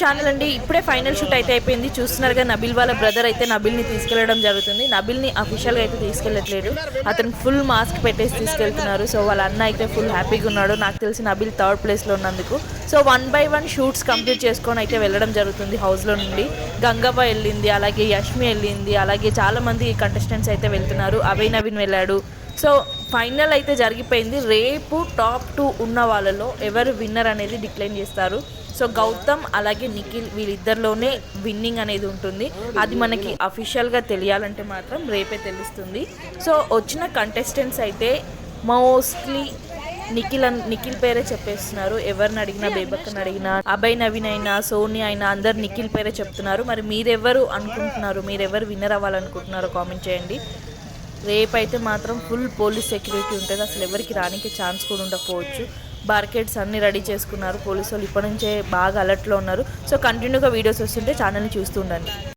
Channel అండి. ఇప్పుడే final shoot అయితే అయిపోయింది. చూస్తున్నారుగా నబిల్ వాళ్ళ బ్రదర్ అయితే నబిల్ని తీసుకెళ్ళడం జరుగుతుంది. నబిల్ని అఫీషియల్గా అయితే తీసుకెళ్ళట్లేదు. అతను ఫుల్ మాస్క్ పెట్టేసి తీసుకెళ్తున్నారు. సో వాళ్ళ అన్న అయితే ఫుల్ హ్యాపీగా ఉన్నాడు. నాకు తెలిసి నబిల్ థర్డ్ ప్లేస్లో ఉన్నందుకు. So one by one shoots complete చేసుకొని అయితే వెళ్ళడం జరుగుతుంది హౌస్లో నుండి. గంగవ్వ వెళ్ళింది అలాగే యష్మి వెళ్ళింది అలాగే చాలామంది కంటెస్టెంట్స్ అయితే వెళ్తున్నారు. అభయ్ నవీన్ వెళ్ళాడు. సో ఫైనల్ అయితే జరిగిపోయింది. రేపు టాప్ టూ ఉన్న వాళ్ళలో ఎవరు విన్నర్ అనేది డిక్లైన్ చేస్తారు. సో గౌతమ్ అలాగే నిఖిల్ వీళ్ళిద్దరిలోనే విన్నింగ్ అనేది ఉంటుంది. అది మనకి అఫీషియల్గా తెలియాలంటే మాత్రం రేపే తెలుస్తుంది. సో వచ్చిన కంటెస్టెంట్స్ అయితే మోస్ట్లీ నిఖిల్ అన్ నిఖిల్ పేరే చెప్పేస్తున్నారు. ఎవరిని అడిగినా బేబక్కని అడిగినా అభయ్ నవీన్ అయినా సోని అయినా అందరు నిఖిల్ పేరే చెప్తున్నారు. మరి మీరెవరు అనుకుంటున్నారు? మీరెవరు విన్నర్ అవ్వాలనుకుంటున్నారో కామెంట్ చేయండి. రేపైతే మాత్రం ఫుల్ పోలీస్ సెక్యూరిటీ ఉంటుంది. అసలు ఎవరికి రానికి ఛాన్స్ కూడా ఉండకపోవచ్చు. బార్కెట్స్ అన్ని రెడీ చేసుకున్నారు. పోలీసు వాళ్ళు ఇప్పటి నుంచే బాగా అలర్ట్లో ఉన్నారు. సో కంటిన్యూగా వీడియోస్ వస్తుంటే ఛానల్ని చూస్తూ ఉండండి.